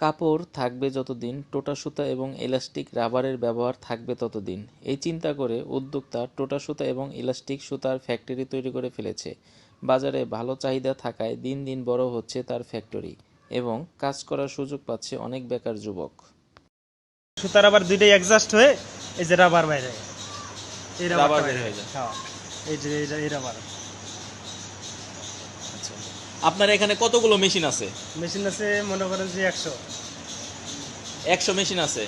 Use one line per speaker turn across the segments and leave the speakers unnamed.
কাপড় থাকবে যতদিন টোটা সুতা এবং ইলাস্টিক রাবারের ব্যবহার থাকবে ততদিন। এই চিন্তা করে উদ্যোক্তা টোটা সুতা এবং ইলাস্টিক সুতার ফ্যাক্টরি তৈরি করে ফেলেছে। বাজারে ভালো চাহিদা থাকায় দিন দিন বড় হচ্ছে তার ফ্যাক্টরি এবং কাজ করার সুযোগ পাচ্ছে অনেক বেকার যুবক।
সুতার আবার দুইটাই অ্যাডজাস্ট হয়ে এই যে রাবার বাইরে। এই
রাবার
বাইরে।
হয়ে যায়।
হ্যাঁ এই যে এই রাবার
আপনার এখানে কতগুলো মেশিন আছে?
মেশিন আছে মনে করেন যে একশো।
একশো মেশিন আছে।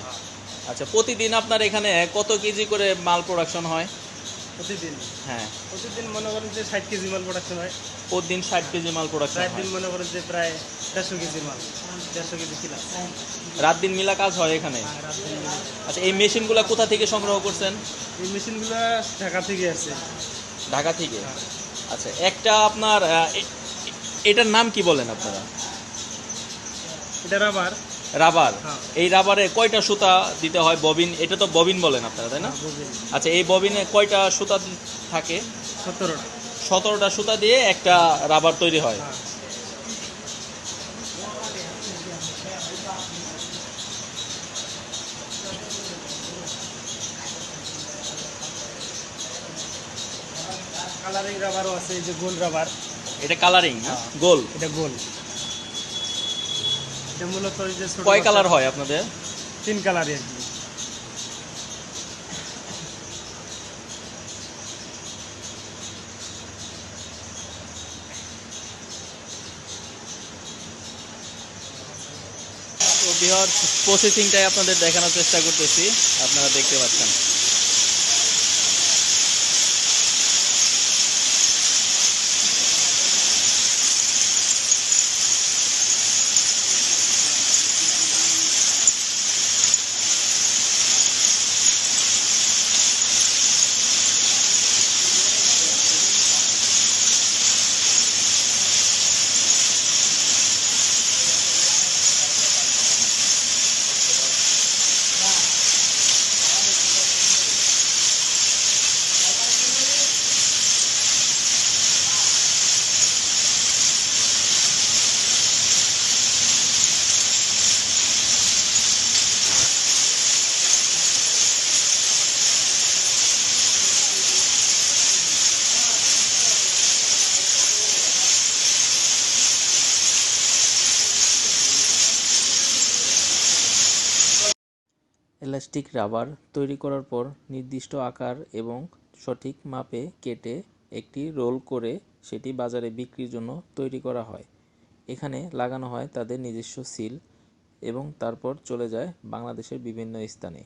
আচ্ছা প্রতিদিন আপনার এখানে কত কেজি করে মাল প্রোডাকশন হয়?
প্রতিদিন।
হ্যাঁ।
প্রতিদিন মনে করেন যে ষাট কেজি মাল প্রোডাকশন হয়।
প্রতিদিন ষাট কেজি মাল প্রোডাকশন
রাত দিন মনে করেন যে প্রায় দেড়শো কেজি মাল দেড়শো কেজি কিলা।
রাত দিন মিলা কাজ হয় এখানে?
মিলে।
আচ্ছা এই মেশিনগুলো কোথা থেকে সংগ্রহ করছেন?
এই মেশিনগুলো ঢাকা থেকে আছে।
ঢাকা থেকে? আচ্ছা একটা আপনার এটার নাম কি বলেন আপনারা?
এটা রাবার।
রাবার।
হ্যাঁ।
এই রাবারে কয়টা সুতা দিতে হয় ববিন? এটা তো ববিন বলেন আপনারা তাই না? আচ্ছা এই ববিনে কয়টা সুতা থাকে?
সতেরোটা।
সতেরোটা সুতা দিয়ে একটা রাবার তৈরি হয়।
হ্যাঁ। কালারিং রাবারও আছে এই যে গোল রাবার।
এটা কালারিং না? গোল।
এটা গোল। এটা মূলত ওই যে
কয় কালার হয় আপনাদের?
তিন কালারই আর কি।
বৃহৎ প্রসেসিংটাই আপনাদের দেখানোর চেষ্টা করতেছি। আপনারা দেখতে পাচ্ছেন। এলাস্টিক রাবার তৈরি করার পর নির্দিষ্ট আকার এবং সঠিক মাপে কেটে একটি রোল করে সেটি বাজারে বিক্রির জন্য তৈরি করা হয়। এখানে লাগানো হয় তাদের নিজস্ব সিল এবং তারপর চলে যায় বাংলাদেশের বিভিন্ন স্থানে।